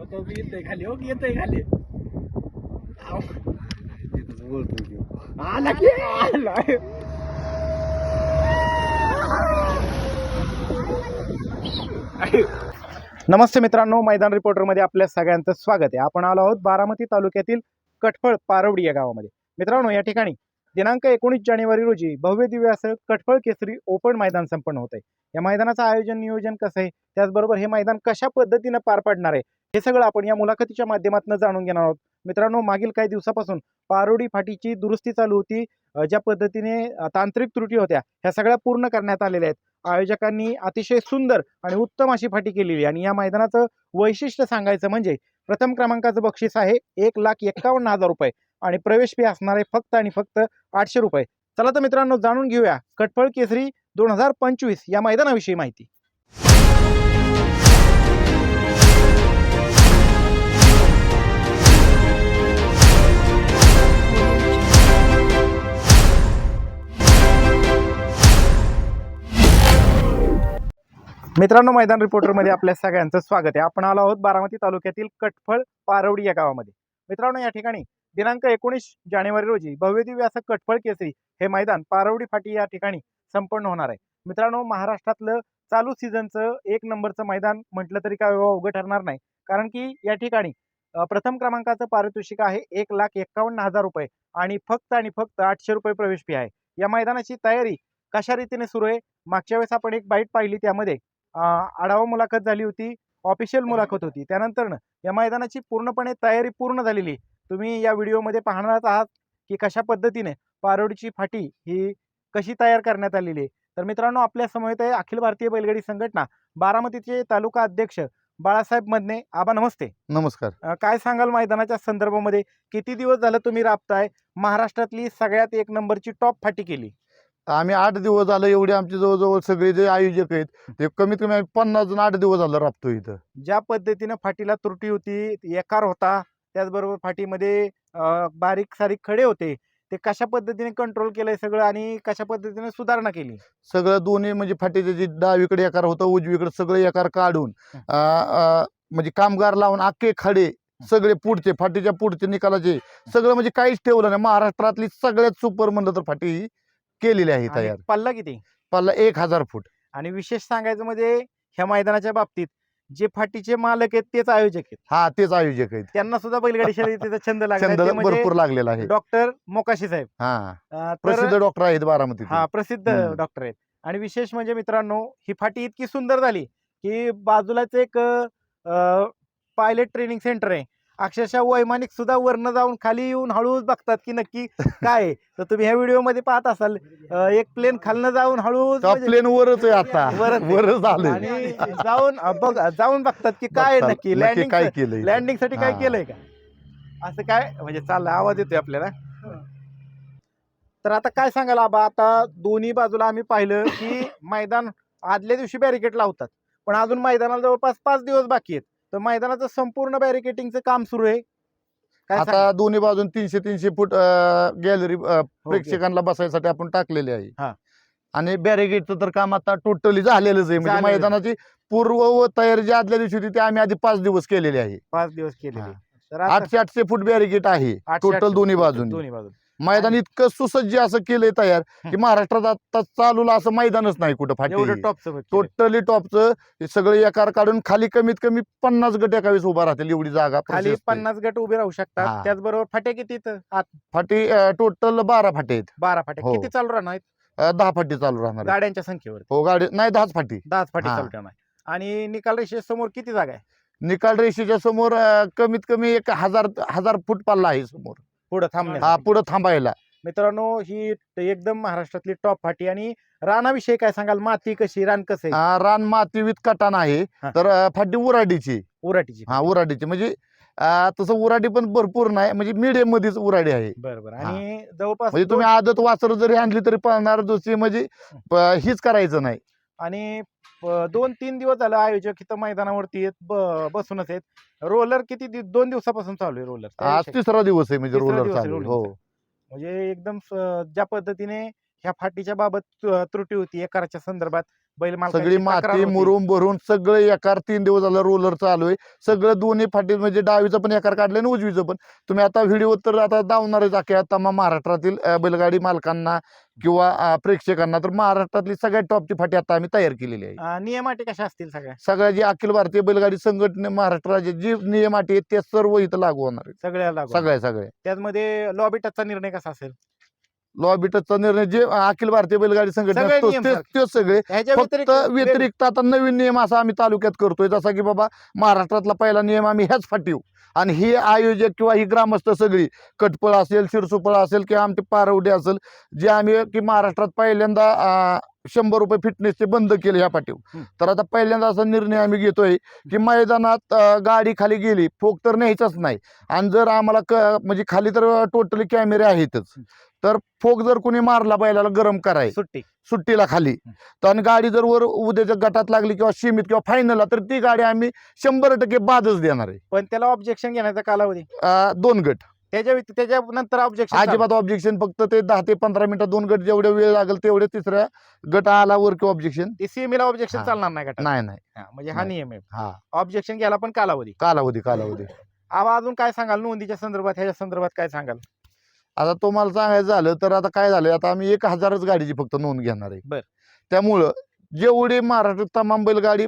तो बी येतोय खाली हो येतोय खाली. आव. आला की आला. नमस्ते मित्रांनो मैदान रिपोर्टरमध्ये आपल्या सगळ्यांचं स्वागत आहे. आपण आलो आहोत बारामती तालुक्यातील कटफळ पारवडी या गावामध्ये. मित्रांनो या ठिकाणी दिनांक एकोणीस जानेवारी रोजी भव्य दिव्य असं कटफळ केसरी ओपन मैदान संपन्न होत आहे या मैदानाचं आयोजन नियोजन कसं आहे? त्याचबरोबर हे मैदान कशा पद्धतीनं पार पाडणार आहे? हे सगळं आपण या मुलाखतीच्या माध्यमातून जाणून घेणार आहोत. मित्रांनो मागील काही दिवसापासून पारोडी फाटीची दुरुस्ती चालू होती. ज्या पद्धतीने तांत्रिक त्रुटी होत्या ह्या सगळ्या पूर्ण करण्यात आलेल्या आहेत. आयोजकांनी अतिशय सुंदर आणि उत्तम अशी फाटी केलेली आहे आणि या मैदानाचं वैशिष्ट्य सांगायचं म्हणजे प्रथम क्रमांकाचं बक्षीस आहे एक लाख एक्कावन्न हजार रुपये आणि प्रवेश फी असणार आहे फक्त आणि फक्त आठशे रुपये. चला तर मित्रांनो जाणून घेऊया कटफळ केसरी दोन हजार पंचवीस या मैदानाविषयी माहिती. मित्रांनो मैदान रिपोर्टरमध्ये आपल्या सगळ्यांचं स्वागत आहे. आपण आलो आहोत बारामती तालुक्यातील कटफळ पारवडी या गावामध्ये. मित्रांनो या ठिकाणी दिनांक एकोणीस जानेवारी रोजी भव्यदिव्य असं कटफळ केसरी हे मैदान पारवडी फाटी या ठिकाणी संपन्न होणार आहे. मित्रांनो महाराष्ट्रातलं चालू सीझनचं एक नंबरचं मैदान म्हटलं तरी काय उघड ठरणार नाही. कारण की या ठिकाणी प्रथम क्रमांकाचं पारितोषिक आहे एक लाख एक्कावन्न हजार रुपये आणि फक्त आणि फक्त आठशे रुपये प्रवेश फी आहे. या मैदानाची तयारी कशा रीतीने सुरू आहे? मागच्या वेळेस आपण एक बाईट पाहिली त्यामध्ये आढावा मुलाखत झाली होती ऑफिशियल मुलाखत होती. त्यानंतर या मैदानाची पूर्णपणे तयारी पूर्ण झालेली. तुम्ही या व्हिडिओमध्ये पाहणार आहात की कशा पद्धतीने पारोडीची फाटी ही कशी तयार करण्यात आलेली आहे. तर मित्रांनो आपल्या समवेत आहे अखिल भारतीय बैलगाडी संघटना बारामतीचे तालुका अध्यक्ष बाळासाहेब मदने. आबा नमस्ते. नमस्कार. काय सांगाल मैदानाच्या संदर्भामध्ये? किती दिवस झालं तुम्ही राबताय? महाराष्ट्रातली सगळ्यात एक नंबरची टॉप फाटी केली. आम्ही आठ दिवस झालं एवढे आमचे जवळजवळ सगळे जे आयोजक आहेत ते कमीत कमी आम्ही पन्नास जण आठ दिवस झालं राबतो इथं. ज्या पद्धतीनं फाटीला त्रुटी होती एकार होता त्याचबरोबर फाटीमध्ये बारीक सारीक खडे होते ते कशा पद्धतीने कंट्रोल केलंय सगळं आणि कशा पद्धतीने सुधारणा केली? सगळं दोन्ही म्हणजे फाटीचे जे डावीकडे एकार होतं उजवीकडे सगळं एकार काढून म्हणजे कामगार लावून आखे खडे सगळे पुढचे फाटीच्या पुढचे निकालाचे सगळं म्हणजे काहीच ठेवलं नाही. महाराष्ट्रातली सगळ्यात सुपर म्हणलं तर फाटी केलेली आहे आणि तयार. पल्ला किती? पल्ला एक हजार फूट. आणि विशेष सांगायचं म्हणजे ह्या मैदानाच्या बाबतीत जे फाटीचे मालक आहेत तेच आयोजक आहेत. हा तेच आयोजक आहेत. त्यांना सुद्धा बैलगाडी शर्यतीचा छंद लागला छंद म्हणजे भरपूर लागलेला आहे. डॉक्टर मोकाशी साहेब. हा. अ, तर प्रसिद्ध डॉक्टर आहेत बारामती हा प्रसिद्ध हम्म. डॉक्टर आहेत. आणि विशेष म्हणजे मित्रांनो ही फाटी इतकी सुंदर झाली की बाजूलाच एक पायलट ट्रेनिंग सेंटर आहे. अक्षरशः वैमानिक सुद्धा वरनं जाऊन खाली येऊन हळूच बघतात की नक्की काय आहे. तर तुम्ही ह्या व्हिडिओमध्ये पाहत असाल एक प्लेन खालनं जाऊन म्हणजे- प्लेन वरच आहे आता. वरच आणि जाऊन बघ जाऊन बघतात की काय नक्की लँडिंग काय केलंय. लँडिंगसाठी काय. केलंय का? असं काय? म्हणजे चाललंय आवाज येतोय आपल्याला. तर आता काय सांगाल आबा? आता दोन्ही बाजूला आम्ही पाहिलं की मैदान आदल्या दिवशी बॅरिकेड लावतात. पण अजून मैदानाला जवळपास पाच दिवस बाकी आहेत. तर मैदानाचं संपूर्ण बॅरिकेटिंगचं काम सुरू आहे काय आता? दोन्ही बाजून तीनशे तीनशे फूट गॅलरी Okay. प्रेक्षकांना बसायसाठी आपण टाकलेले हा. आहे आणि बॅरिगेटचं तर काम आता टोटली झालेलंच आहे म्हणजे झालेलं आहे. मैदानाची पूर्व व तयारी जी आदल्या दिवशी होती ती आम्ही आधी पाच दिवस केलेली आहे पाच दिवस केलेले हा. तर आता आठशे आठशे फूट बॅरिगेट आहे आठशे- टोटल आठशे दोन्ही बाजून दोन्ही बाजून मैदान इतकं सुसज्ज असं केलंय तयार की. महाराष्ट्रात आता चालूला असं मैदानच नाही कुठं फाटी. टॉपचं टोटली टॉपचं सगळं एकार काढून खाली कमीत कमी पन्नास गट एका वेळेस उभा राहतील एवढी जागा खाली. पन्नास गट उभे राहू शकतात. त्याचबरोबर फाटे किती फाटी टोटल बारा फाटे आहेत. बारा फाटे. हो. किती चालू राहणार दहा फाटी चालू राहणार. गाड्यांच्या संख्येवर हो गाडी नाही दहाच फाटी. दहाच फाटी. चालू ठेवणार आणि निकाल रेषेसमोर किती जागा आहे? निकाल रेषेच्या समोर कमीत कमी एक हजार हजार फूट पल्ला आहे समोर. पुढे हा थांबण्यासाठी. पुढे थांबायला. मित्रांनो ही एकदम महाराष्ट्रातली टॉप फाटी. आणि रानाविषयी काय सांगाल? माती कशी? रान कसं आहे? रान माती विथ कटान आहे. हा. तर अं, फाटी उराडीची. उराटीची हा उराडीची. म्हणजे अं, तसं उराडी पण भरपूर नाही. म्हणजे मिडियम मध्येच उराडी आहे. बरोबर. आणि जवळपास म्हणजे तुम्ही आदत वासर जरी आणली तरी पळणार दुसरी म्हणजे प- हीच करायचं नाही. आणि दोन तीन दिवस झालं आयोजक इथं मैदानावरती ब- बसूनच आहेत. रोलर किती दि- दोन दिवसापासून चालू आहे रोलर? आज तिसरा दिवस आहे म्हणजे रोलर हो. म्हणजे एकदम ज्या पद्धतीने ह्या फाटीच्या बाबत त्रुटी होती एकाच्या संदर्भात बैल सगळी माती. मुरुम भरून सगळं एकार तीन दिवस झालं रोलर चालू आहे. सगळं दोन्ही फाटी म्हणजे डावीचं पण एकार काढलं आणि उजवीचं पण. तुम्ही आता व्हिडिओ तर आता दावणारच अख्या तमाम महाराष्ट्रातील बैलगाडी मालकांना किंवा प्रेक्षकांना तर महाराष्ट्रातली सगळ्यात टॉपची फाटी आता आम्ही तयार केलेली आहे. नियम अटी कशा असतील सगळ्या? सगळ्या जी अखिल भारतीय बैलगाडी संघटने महाराष्ट्र राज्यात जी नियम अटी आहेत ते सर्व इथं लागू होणार सगळ्या सगळ्या सगळ्या. त्यामध्ये लॉबी टचचा निर्णय कसा असेल? लॉ बिटचा निर्णय जे अखिल भारतीय बैलगाडी संघटना सगळे तोच- नियम तेच सारखे. तेच सगळे ह्याच्या फक्त व्यतिरिक्त व्यतिरिक्त आता नवीन नियम असा आम्ही तालुक्यात करतोय जसा की बाबा महाराष्ट्रातला पहिला नियम आम्ही ह्याच फाटीव आणि ही आयोजक किंवा ही ग्रामस्थ सगळी कटपळ असेल शिरसुपळ असेल किंवा आमचे पारवडे असेल जे आम्ही की महाराष्ट्रात पहिल्यांदा शंभर रुपये फिटनेसचे बंद केले ह्या पाठीव हं. तर आता पहिल्यांदा असा निर्णय आम्ही घेतोय की मैदानात अं, गाडी खाली गेली फोक तर न्यायचाच नाही आणि जर आम्हाला क म्हणजे खाली तर टोटली कॅमेरे आहेतच. तर फोक जर कोणी मारला बैलाला गरम कराय सुट्टी. सुट्टीला खाली तर आणि गाडी जर वर उद्याच्या गटात लागली किंवा सीमित किंवा फायनलला तर ती गाडी आम्ही शंभर टक्के बादच देणार आहे. पण त्याला ऑब्जेक्शन घेण्याचा कालावधी? अं, दोन गट. त्याच्या व्यति- त्याच्यानंतर ऑब्जेक्शन अजिबात ऑब्जेक्शन फक्त ते दहा ते पंधरा मिनिटं दोन गट जेवढे वेळ लागेल तेवढे तिसऱ्या गट आला वर किंवा ऑब्जेक्शन सीएमला ऑब्जेक्शन हा. चालणार नाही गटात नाही नाही. म्हणजे हा नाही. नियम आहे. हा. ऑब्जेक्शन घ्यायला पण कालावधी. कालावधी कालावधी. आवा अजून काय सांगाल? नोंदीच्या संदर्भात ह्याच्या संदर्भात काय सांगाल? आता तुम्हाला सांगायचं झालं तर आता काय झालं आता आम्ही एक हजारच गाडीची फक्त नोंद घेणार आहे. त्यामुळं जेवढे महाराष्ट्रात तमाम बैलगाडी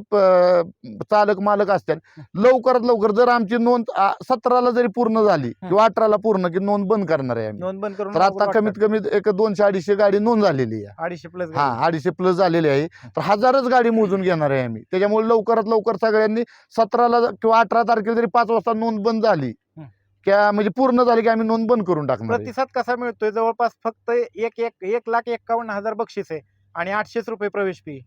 चालक मालक असतात लवकरात लवकर जर आमची नोंद सतराला जरी पूर्ण झाली किंवा अठराला पूर्ण की नोंद बंद करणार आहे आम्ही. नोंद बंद तर आता कमीत कमी एक दोनशे अडीचशे गाडी नोंद झालेली आहे. अडीचशे प्लस हा अडीचशे प्लस झालेली आहे. तर हजारच गाडी मोजून घेणार आहे आम्ही. त्याच्यामुळे लवकरात लवकर सगळ्यांनी सतराला किंवा अठरा तारखेला जरी पाच वाजता नोंद बंद झाली क्या म्हणजे पूर्ण झाली की आम्ही नोंद बंद करून टाकणार आहे. प्रतिसाद कसा मिळतोय जवळपास फक्त एक एक एक लाख एक्कावन्न हजार बक्षीस आहे आणि आठशेच रुपये प्रवेश फी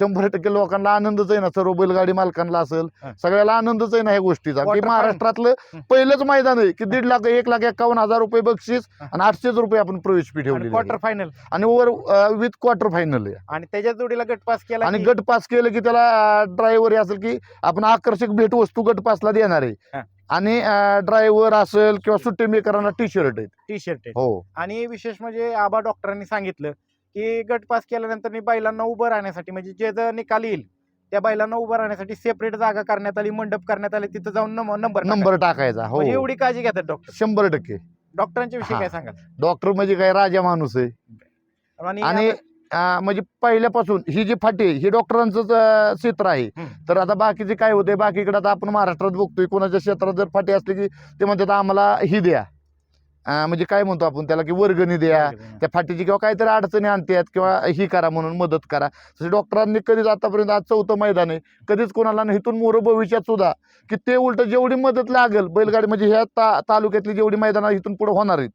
शंभर टक्के लोकांना आनंदच आहे ना सर्व बैलगाडी मालकांना असेल हा. सगळ्याला आनंदच आहे ना ह्या गोष्टीचा की महाराष्ट्रातलं. पहिलंच मैदान आहे की दीड लाख एक लाख एकावन्न हजार रुपये बक्षीस हा. आणि आठशेच रुपये आपण प्रवेश फी ठेवली क्वार्टर फायनल आणि वर विथ क्वार्टर फायनल आहे आणि त्याच्या जोडीला गट पास केला आणि की गट पास केलं की त्याला ड्रायव्हर असेल की आपण आकर्षक भेट वस्तू गट पासला देणार आहे. आणि ड्रायव्हर असेल किंवा सुट्टी मेकरांना टी शर्ट आहेत. टी शर्ट आहे हो. आणि विशेष म्हणजे आबा डॉक्टरांनी सांगितलं की गट पास केल्यानंतर बैलांना उभं राहण्यासाठी म्हणजे जे जर निकाल येईल त्या बैलांना उभं राहण्यासाठी सेपरेट जागा करण्यात आली मंडप करण्यात आले तिथं जाऊन नंबर नंबर टाकायचा. हो. म्हणजे एवढी काळजी घेतात डॉक्टर शंभर टक्के. डॉक्टरांच्या विषयी. काय सांगाल? डॉक्टर म्हणजे काय राजा माणूस आहे. आणि म्हणजे पहिल्यापासून ही जी फाटी आहे ही डॉक्टरांचंच अं, क्षेत्र आहे. हम्म. तर आता बाकीचे काय होते बाकीकडे आता आपण महाराष्ट्रात बघतोय कोणाच्या क्षेत्रात जर फाटी असली की ते म्हणतात आम्हाला ही द्या. अं, म्हणजे काय म्हणतो आपण त्याला की वर्गणी द्या. त्या फाटीची किंवा काहीतरी अडचणी आणतात किंवा ही करा म्हणून मदत करा. तसे डॉक्टरांनी कधीच आतापर्यंत आज चौथं मैदान आहे कधीच कोणाला नाही इथून मोर भविष्यात सुद्धा की ते उलट जेवढी मदत लागेल बैलगाडी म्हणजे ह्या ता तालुक्यातली जेवढी मैदानं इथून पुढे होणार आहेत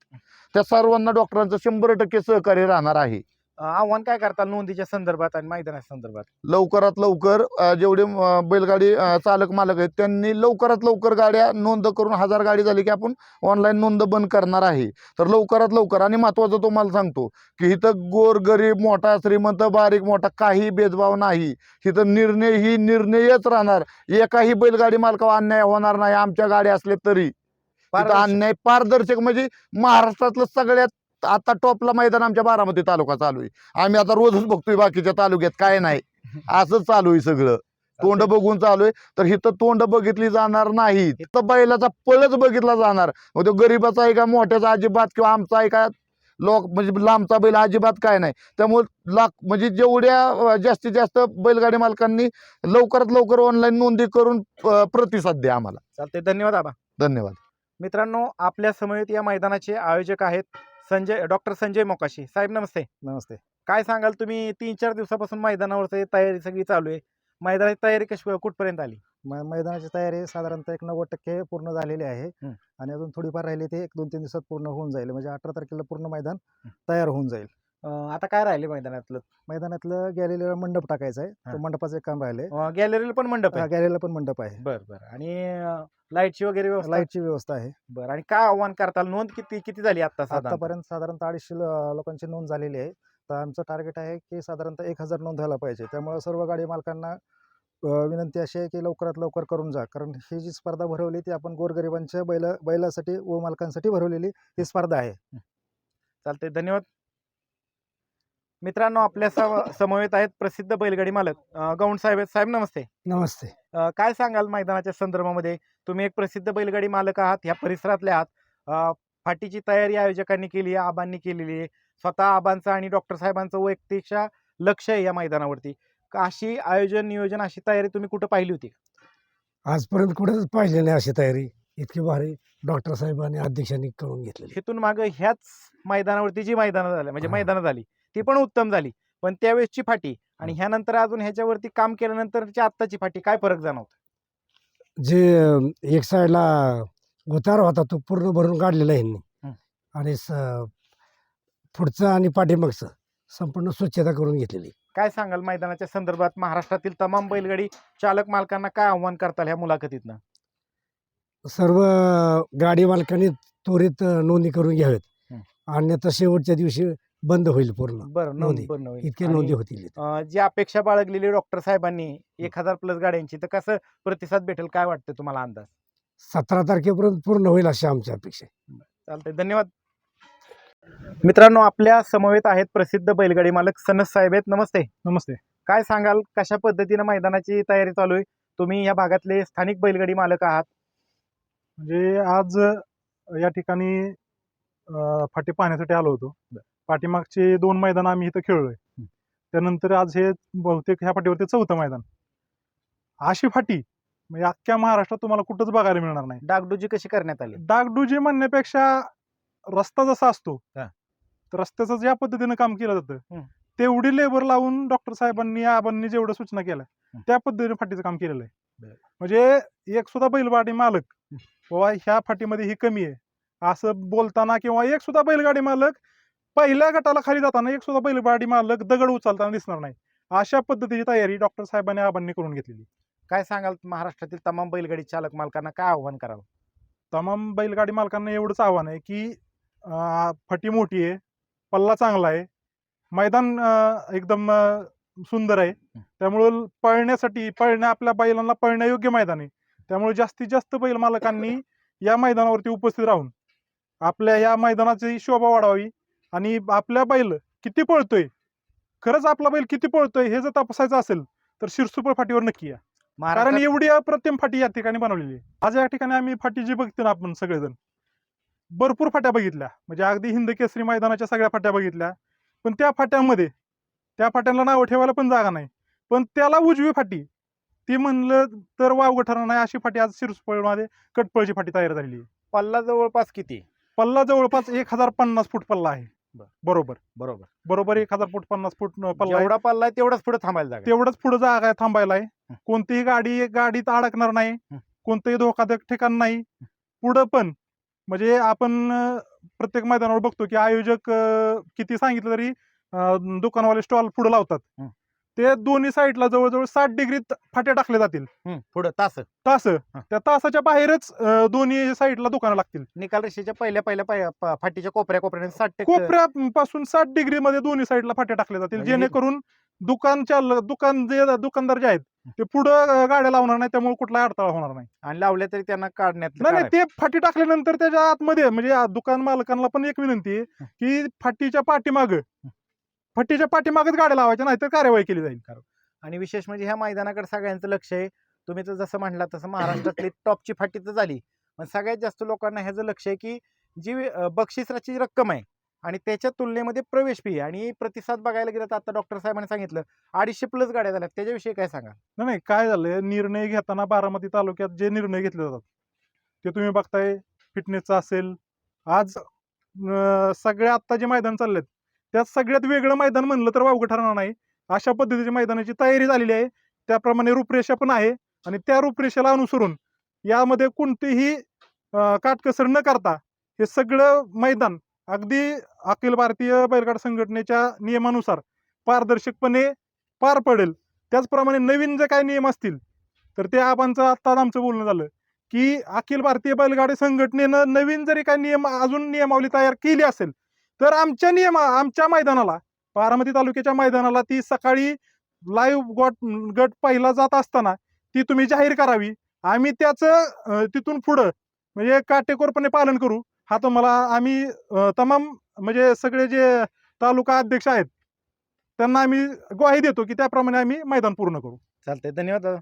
त्या सर्वांना डॉक्टरांचं शंभर टक्के सहकार्य राहणार आहे. आव्हान काय करताल नोंदीच्या संदर्भात आणि मैदानाच्या संदर्भात? लवकरात लवकर अं, जेवढे अं, बैलगाडी अं, चालक मालक आहेत त्यांनी लवकरात लवकर गाड्या नोंद करून हजार गाडी झाली की आपण ऑनलाईन नोंद बंद करणार आहे. तर लवकरात लवकर आणि महत्वाचं तुम्हाला सांगतो की इथं गोर गरीब मोठा श्रीमंत बारीक मोठा काही भेदभाव नाही. इथं निर्णय ही निर्णयच राहणार. एकाही बैलगाडी मालकावर अन्याय होणार नाही आमच्या गाड्या असले तरी. तिथं पारदर्शक. अन्याय पारदर्शक म्हणजे महाराष्ट्रातलं सगळ्यात आता टॉपला मैदान आमच्या बारामती तालुका चालू आहे. आम्ही आता रोजच बघतोय बाकीच्या तालुक्यात काय नाही. असंच चालू आहे सगळं. तोंड बघून चालू आहे. तर इथं तोंड बघितली जाणार नाही इथं बैलाचा पळच बघितला जाणार. मग तो गरीबाचा आहे का मोठ्याचा अजिबात किंवा आमचा आहे का? लोक म्हणजे लांबचा बैल अजिबात काय नाही. त्यामुळे लाख म्हणजे जेवढ्या जास्तीत जास्त बैलगाडी मालकांनी लवकरात लवकर ऑनलाईन नोंदी करून प्रतिसाद द्या आम्हाला. चालते धन्यवाद आबा. धन्यवाद. मित्रांनो आपल्या समवेत या मैदानाचे आयोजक आहेत संजय डॉक्टर संजय मोकाशी. साहेब नमस्ते. नमस्ते. काय सांगाल तुम्ही? तीन चार दिवसापासून मैदानावरची तयारी सगळी चालू आहे. मैदानाची तयारी कशी कुठपर्यंत आली? मैदानाची तयारी साधारणतः एक नव्वद टक्के पूर्ण झालेली आहे. आणि अजून थोडीफार राहिली ते एक दोन तीन दिवसात पूर्ण होऊन जाईल. म्हणजे अठरा तारखेला पूर्ण मैदान तयार होऊन जाईल. आता काय राहिले मैदानातलं? मैदानातलं गॅलरीला मंडप टाकायचा आहे. मंडपाचं एक काम राहिले गॅलरीला पण मंडप आहे. गॅलरीला पण मंडप आहे. बर बर. आणि लाईटची वगैरे व्यवस्था? लाईटची व्यवस्था आहे. बर आणि काय आव्हान करताल? नोंद किती किती झाली आता साधारण? आतापर्यंत साधारणतः अडीचशे लो- लोकांची नोंद झालेली आहे. तर आमचं टार्गेट आहे की साधारणतः एक हजार नोंद व्हायला पाहिजे. त्यामुळे सर्व गाडी मालकांना अ, विनंती अशी आहे की लवकरात लवकर करून जा. कारण ही जी स्पर्धा भरवली ती आपण गोरगरिबांच्या बैल बैलासाठी व मालकांसाठी भरवलेली ही स्पर्धा आहे. चालते धन्यवाद. मित्रांनो आपल्या सम- समवेत आहेत प्रसिद्ध बैलगाडी मालक अं, गौंड साहेब आहेत. साहेब नमस्ते. नमस्ते. अं, काय सांगाल मैदानाच्या संदर्भामध्ये? तुम्ही एक प्रसिद्ध बैलगाडी मालक आहात. ह्या परिसरातले आहात. फाटीची तयारी आयोजकांनी केली आहे आबांनी केलेली आहे. स्वतः आबांचं आणि डॉक्टर साहेबांचं वैयक्तिक लक्ष आहे या मैदानावरती. का अशी आयोजन नियोजन अशी तयारी तुम्ही कुठं पाहिली होती? आजपर्यंत कुठेच पाहिजे नाही अशी तयारी. इतकी भारी डॉक्टर साहेबांनी अध्यक्षांनी करून घेतलेली. तिथून मागं ह्याच मैदानावरती जी मैदानं झाली म्हणजे. मैदानं झाली ती पण उत्तम झाली. पण त्यावेळेसची फाटी आणि ह्यानंतर अजून ह्याच्यावरती काम केल्यानंतरची आत्ताची फाटी काय फरक जाणवतो जे एक साईडला उतार होता तो पूर्ण भरून काढलेला आहे यांनी. हं. आणि स- पुढचं आणि पाठीमागचं संपूर्ण स्वच्छता करून घेतलेली. काय सांगाल मैदानाच्या संदर्भात? महाराष्ट्रातील तमाम बैलगाडी चालक मालकांना काय आव्हान करताल ह्या मुलाखतीतनं? सर्व गाडी मालकांनी त्वरित नोंदणी करून घ्यावेत हं. अन्यथा शेवटच्या दिवशी बंद होईल पूर्ण. बरं नोंद नोंदी. होईल. आणि, नोंदी होतील इथं. अं, जी अपेक्षा बाळगलेली डॉक्टर साहेबांनी एक हजार प्लस गाड्यांची तर कसं प्रतिसाद भेटेल काय वाटतं तुम्हाला अंदाज? सतरा तारखेपर्यंत पूर्ण होईल अशी आमची अपेक्षा आहे. चालतंय. धन्यवाद. मित्रांनो आपल्या समवेत आहेत प्रसिद्ध बैलगाडी मालक सनस साहेब आहेत. नमस्ते. नमस्ते. काय सांगाल? कशा पद्धतीनं मैदानाची तयारी चालू आहे? तुम्ही या भागातले स्थानिक बैलगाडी मालक आहात. म्हणजे आज अ, या ठिकाणी अ, फाटी पाहण्यासाठी आलो होतो. पाठीमागचे दोन मैदान आम्ही इथं खेळलोय. त्यानंतर आज हे बहुतेक ह्या फाटीवरती चौथं मैदान. अशी फाटी म्हणजे अख्ख्या महाराष्ट्रात तुम्हाला कुठंच बघायला मिळणार नाही. डागडुजी कशी करण्यात आली? डागडुजी म्हणण्यापेक्षा रस्ता जसा असतो हा. तर रस्त्याचं ज्या पद्धतीनं काम केलं जातं. हं. तेवढी लेबर लावून डॉक्टर साहेबांनी आबांनी जेवढं सूचना केल्या हं. त्या पद्धतीने फाटीचं काम केलेलं आहे. बरं. म्हणजे एक सुद्धा बैलगाडी मालक बाबा ह्या फाटीमध्ये ही कमी आहे. असं बोलताना किंवा एक सुद्धा बैलगाडी मालक पहिल्या गटाला खाली जाताना एक सुद्धा बैलगाडी मालक दगड उचलताना दिसणार नाही. अशा पद्धतीची तयारी डॉक्टर साहेबांनी आबांनी करून घेतलेली. काय सांगाल महाराष्ट्रातील तमाम बैलगाडी चालक मालकांना काय आव्हान कराल? तमाम बैलगाडी मालकांना एवढंच आव्हान आहे की फटी मोठी आहे पल्ला चांगला आहे मैदान एकदम सुंदर आहे. त्यामुळं पळण्यासाठी पळण्या आपल्या बैलांना पळण्यायोग्य मैदान आहे. त्यामुळे जास्तीत जास्त बैल मालकांनी या मैदानावरती उपस्थित राहून आपल्या या मैदानाची शोभा वाढवावी आणि आपल्या बैल किती पळतोय? खरंच आपला बैल किती पळतोय हे जर तपासायचं असेल तर शिरसुपर फाटीवर नक्की या. कारण एवढी अप्रतिम फाटी या ठिकाणी बनवलेली आहे. आज या ठिकाणी आम्ही फाटी जी बघतो ना आपण सगळेजण भरपूर फाट्या बघितल्या. म्हणजे अगदी हिंद केसरी मैदानाच्या सगळ्या फाट्या बघितल्या. पण त्या फाट्यांमध्ये त्या फाट्यांना नावं ठेवायला पण जागा नाही. पण त्याला उजवी फाटी ती म्हणलं तर वावगं ठरणार नाही अशी फाटी आज शिरसपळमध्ये कटपळची फाटी तयार झालेली आहे. पल्ला जवळपास किती? पल्ला जवळपास एक हजार पन्नास फूट पल्ला आहे. बरोबर. बरोबर. बरोबर एक हजार फूट पन्नास फूट पल्ला आहे. जेवढा पल्ला आहे तेवढाच पुढे थांबायला जागा आहे. तेवढंच पुढे जागा आहे थांबायला आहे. कोणतीही गाडी गाडीत अडकणार नाही. कोणतंही धोकादायक ठिकाण नाही. पुढं पण म्हणजे आपण अं, प्रत्येक मैदानावर बघतो की आयोजक अं, किती सांगितलं तरी अं, दुकानवाले स्टॉल पुढे लावतात. हं. ते दोन्ही साईडला जवळजवळ साठ डिग्रीत फाट्या टाकल्या जातील. पुढं तास. तास. त्या तासाच्या बाहेरच अं, दोन्ही साईडला दुकानं लागतील. निकाल रेषेच्या पहिल्या पहिल्या पाय- प- फाटीच्या कोपऱ्या कोपऱ्याने साठ टक्के कोपऱ्यापासून साठ डिग्री मध्ये दोन्ही साईडला फाट्या टाकल्या जातील. म्हणजे जेणेकरून दुकान चाल दुकान जे दुकानदार जे आहेत ते पुढं गाड्या लावणार नाही त्यामुळे कुठला अडथळा होणार नाही. आणि लावल्या तरी त्यांना काढण्यात नाही. ते फाटी टाकल्यानंतर त्याच्या आतमध्ये म्हणजे आ- दुकान मालकांना पण एक विनंती आहे की फाटीच्या पाठीमाग फाटीच्या पाठीमागच गाड्या लावायच्या नाहीतर कार्यवाही केली जाईल. आणि विशेष म्हणजे ह्या मैदानाकडे सगळ्यांचं लक्ष आहे. तुम्ही तर जसं म्हणला तसं महाराष्ट्रातली टॉपची फाटी तर झाली. पण सगळ्यात जास्त लोकांना ह्याचं लक्ष आहे की जी बक्षिसाची रक्कम आहे आणि त्याच्या तुलनेमध्ये प्रवेश फी आणि प्रतिसाद बघायला गेलं तर आता डॉक्टर साहेबांनी सांगितलं अडीचशे प्लस गाड्या झाल्या त्याच्याविषयी काय सांगा नाही नाही काय झालंय? निर्णय घेताना बारामती तालुक्यात जे निर्णय घेतले जातात ते तुम्ही बघताय फिटनेसचा असेल. आज सगळ्या आत्ता जे मैदान चाललेत त्यात सगळ्यात वेगळं मैदान म्हणलं तर वावगं ठरणार नाही. अशा पद्धतीच्या मैदानाची तयारी झालेली आहे. त्याप्रमाणे रूपरेषा पण आहे आणि त्या रूपरेषेला अनुसरून यामध्ये कोणतीही काटकसर न करता हे सगळं मैदान अगदी अखिल भारतीय बैलगाड संघटनेच्या नियमानुसार पारदर्शकपणे पार पडेल. त्याचप्रमाणे नवीन जे काही नियम असतील तर ते आबांचं आत्ताच आमचं बोलणं झालं की अखिल भारतीय बैलगाडी संघटनेनं नवीन जरी काही नियम अजून नियमावली तयार केली असेल तर आमच्या नियम आमच्या मैदानाला बारामती तालुक्याच्या मैदानाला ती सकाळी लाईव्ह गट गट पहिला जात असताना ती तुम्ही जाहीर करावी. आम्ही त्याचं तिथून पुढं म्हणजे काटेकोरपणे पालन करू. हा तुम्हाला आम्ही तमाम म्हणजे सगळे जे तालुका अध्यक्ष आहेत त्यांना आम्ही ग्वाही देतो की त्याप्रमाणे आम्ही मैदान पूर्ण करू. चालतंय. धन्यवाद दादा.